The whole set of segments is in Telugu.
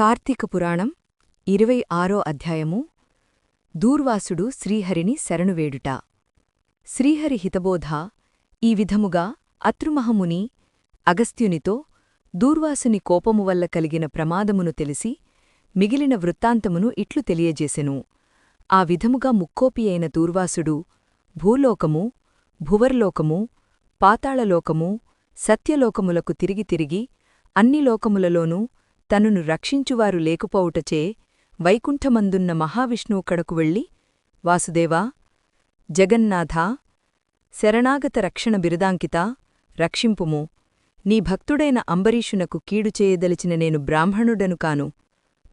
కార్తీక పురాణం ఇరవై ఆరో అధ్యాయము. దూర్వాసుడు శ్రీహరిని శరణువేడుట. శ్రీహరి హితబోధ ఈ విధముగా అతృమహముని అగస్త్యునితో దూర్వాసుని కోపము వల్ల కలిగిన ప్రమాదమును తెలిసి మిగిలిన వృత్తాంతమును ఇట్లు తెలియజేసెను. ఆ విధముగా ముక్కోపి అయిన దూర్వాసుడు భూలోకము భువర్లోకము పాతాళలోకము సత్యలోకములకు తిరిగి తిరిగి అన్ని లోకములలోనూ తనను రక్షించువారు లేకపోవుటచే వైకుంఠమందున్న మహావిష్ణువుకడకు వెళ్ళి వాసుదేవా జగన్నాథా శరణాగత రక్షణ బిరుదాంకిత రక్షింపుము. నీ భక్తుడైన అంబరీషునకు కీడు చేయదలిచిన నేను బ్రాహ్మణుడను కాను.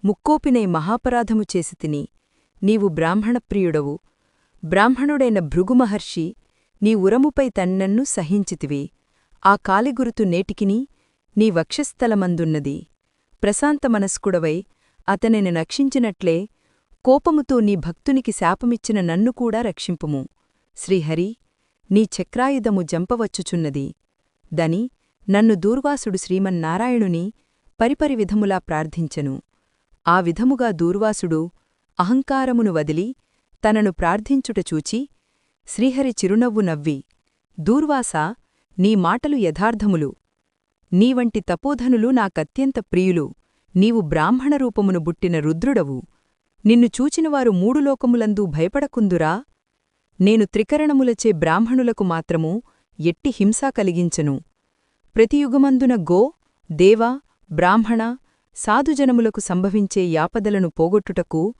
ముక్కోపినై మహాపరాధము చేసి తిని నీవు బ్రాహ్మణప్రియుడవు. బ్రాహ్మణుడైన భృగుమహర్షి నీ ఉరముపై తన్నన్ను సహించితివి. ఆ కాలిగురుతు నేటికిని నీ వక్షస్థలమందున్నది. ప్రశాంత మనస్కుడవై అతనిని రక్షించినట్లే కోపముతో నీ భక్తునికి శాపమిచ్చిన నన్ను కూడా రక్షింపుము. శ్రీహరి నీ చక్రాయుధము జంపవచ్చుచున్నది. దని నన్ను దూర్వాసుడు శ్రీమన్నారాయణుని పరిపరి విధములా ప్రార్థించెను. ఆ విధముగా దూర్వాసుడు అహంకారమును వదిలి తనను ప్రార్థించుట చూచి శ్రీహరి చిరునవ్వు నవ్వి దూర్వాసా నీ మాటలు యథార్థములు. నీవంటి తపోధనులు నాకత్యంత ప్రియులు. నీవు బ్రాహ్మణ రూపమును బుట్టిన రుద్రుడవు. నిన్ను చూచినవారు మూడు లోకములందు భయపడకుందురా? నేను త్రికరణములచే బ్రాహ్మణులకు మాత్రము ఎట్టి హింసా కలిగించను. ప్రతియుగమందున గో దేవ బ్రాహ్మణ సాధుజనములకు సంభవించే యాపదలను పోగొట్టుటకు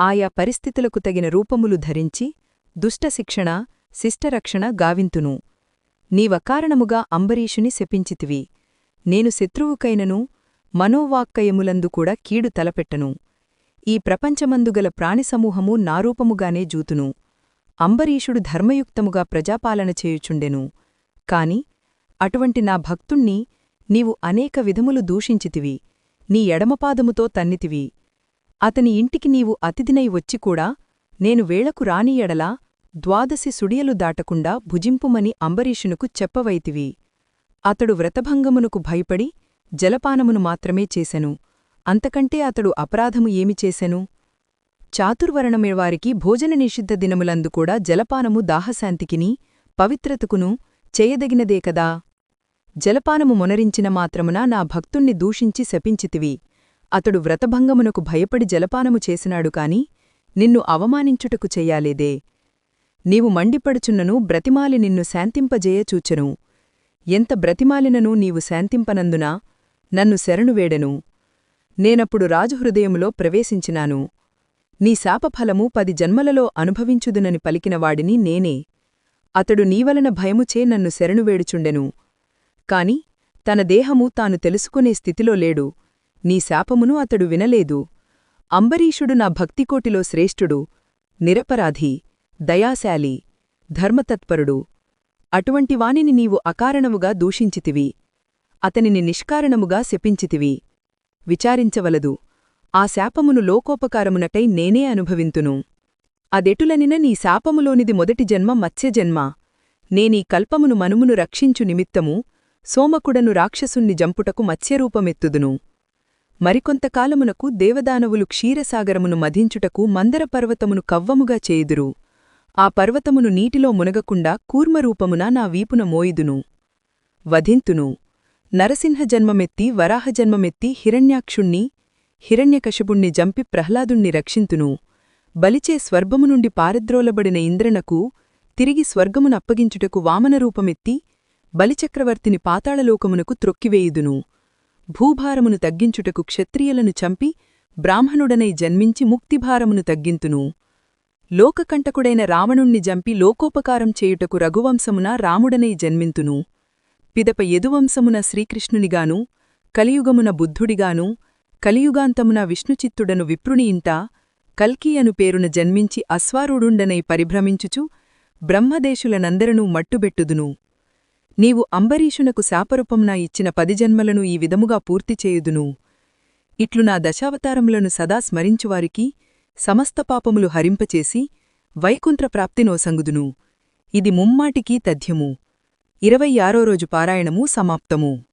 ఆయా పరిస్థితులకు తగిన రూపములు ధరించి దుష్టశిక్షణ శిష్టరక్షణ గావింతును. నీవకారణముగా అంబరీషుని శపించితివి. నేను శత్రువుకైనను మనోవాక్కయములందు కూడా కీడు తలపెట్టను. ఈ ప్రపంచమందుగల ప్రాణిసమూహము నారూపముగానే జూతును. అంబరీషుడు ధర్మయుక్తముగా ప్రజాపాలన చేయుచుండెను. కాని అటువంటి నా భక్తుణ్ణి నీవు అనేక విధములు దూషించితివి. నీ ఎడమపాదముతో తన్నితివి. అతని ఇంటికి నీవు అతిథినై వచ్చికూడా నేను వేళకు రాని ఎడలా ద్వాదశి సుడియలు దాటకుండా భుజింపుమని అంబరీషునుకు చెప్పవైతివి. అతడు వ్రతభంగమునకు భయపడి జలపానమును మాత్రమే చేసెను. అంతకంటే అతడు అపరాధము ఏమి చేసెను? చాతుర్వరణమివారికి భోజన నిషిద్ధ దినములందు కూడా జలపానము దాహశాంతికిని పవిత్రతకును చేయదగినదే కదా? జలపానము మొనరించిన మాత్రమున నా భక్తుణ్ణి దూషించి శపించితివి. అతడు వ్రతభంగమునకు భయపడి జలపానము చేసినాడు కాని నిన్ను అవమానించుటకు చెయ్యాలేదే నీవు మండిపడుచున్నను బ్రతిమాలి నిన్ను శాంతింపజేయచూచెను. ఎంత బ్రతిమాలినను నీవు శాంతింపనందునా? నన్ను శరణువేడెను. నేనప్పుడు రాజుహృదయములో ప్రవేశించినాను. నీ శాపఫలము పది జన్మలలో అనుభవించుదునని పలికినవాడిని నేనే. అతడు నీవలన భయముచే నన్ను శరణువేడుచుండెను. కాని తన దేహము తాను తెలుసుకునే స్థితిలో లేడు. నీ శాపమును అతడు వినలేదు. అంబరీషుడు నా భక్తికోటిలో శ్రేష్ఠుడు. నిరపరాధి దయాశాలి ధర్మతత్పరుడు. అటువంటివానిని నీవు అకారణముగా దూషించితివి. అతనిని నిష్కారణముగా శపించితివి. విచారించవలదు. ఆ శాపమును లోకోపకారమునటై నేనే అనుభవింతును. అదెటులనిన నీ శాపములోనిది మొదటి జన్మ మత్స్యజన్మ నేనీ కల్పమును మనుమును రక్షించు నిమిత్తము సోమకుడను రాక్షసుణ్ణి జంపుటకు మత్స్యరూపమెత్తుదును. మరికొంతకాలమునకు దేవదానవులు క్షీరసాగరమును మధించుటకు మందర పర్వతమును కవ్వముగా చేయుదురు. ఆ పర్వతమును నీటిలో మునగకుండా కూర్మరూపమున నా వీపున మోయిదును. వధింతును. నరసింహజన్మమెత్తి వరాహజన్మమెత్తి హిరణ్యాక్షుణ్ణి హిరణ్యకశపుణ్ణి జంపి ప్రహ్లాదుణ్ణి రక్షింతును. బలిచే స్వర్గము నుండి పారద్రోలబడిన ఇంద్రనకు తిరిగి స్వర్గమునప్పగించుటకు వామనరూపమెత్తి బలిచక్రవర్తిని పాతాళలోకమునకు త్రొక్కివేయుదును. భూభారమును తగ్గించుటకు క్షత్రియులను చంపి బ్రాహ్మణుడనై జన్మించి ముక్తిభారమును తగ్గింతును. లోకకంటకుడైన రావణుణ్ణి జంపి లోకోపకారం చేయుటకు రఘువంశమున రాముడనై జన్మింతును. పిదప యదువంశమున శ్రీకృష్ణునిగాను కలియుగమున బుద్ధుడిగాను కలియుగాంతమున విష్ణుచిత్తుడను విప్రుని ఇంట కల్కి అను పేరున జన్మించి అశ్వారూఢుండనై పరిభ్రమించుచు బ్రహ్మదేశులనందరనూ మట్టుబెట్టుదును. నీవు అంబరీషునకు శాపరూపంన ఇచ్చిన పది జన్మలను ఈ విధముగా పూర్తిచేయుదును ఇట్లు నా దశావతారములను సదా స్మరించువారికి సమస్త పాపములు హరింపచేసి వైకుంఠప్రాప్తినోసంగుదును ఇది ముమ్మాటికీ తథ్యము. ఇరవై ఆరో రోజు పారాయణము సమాప్తము.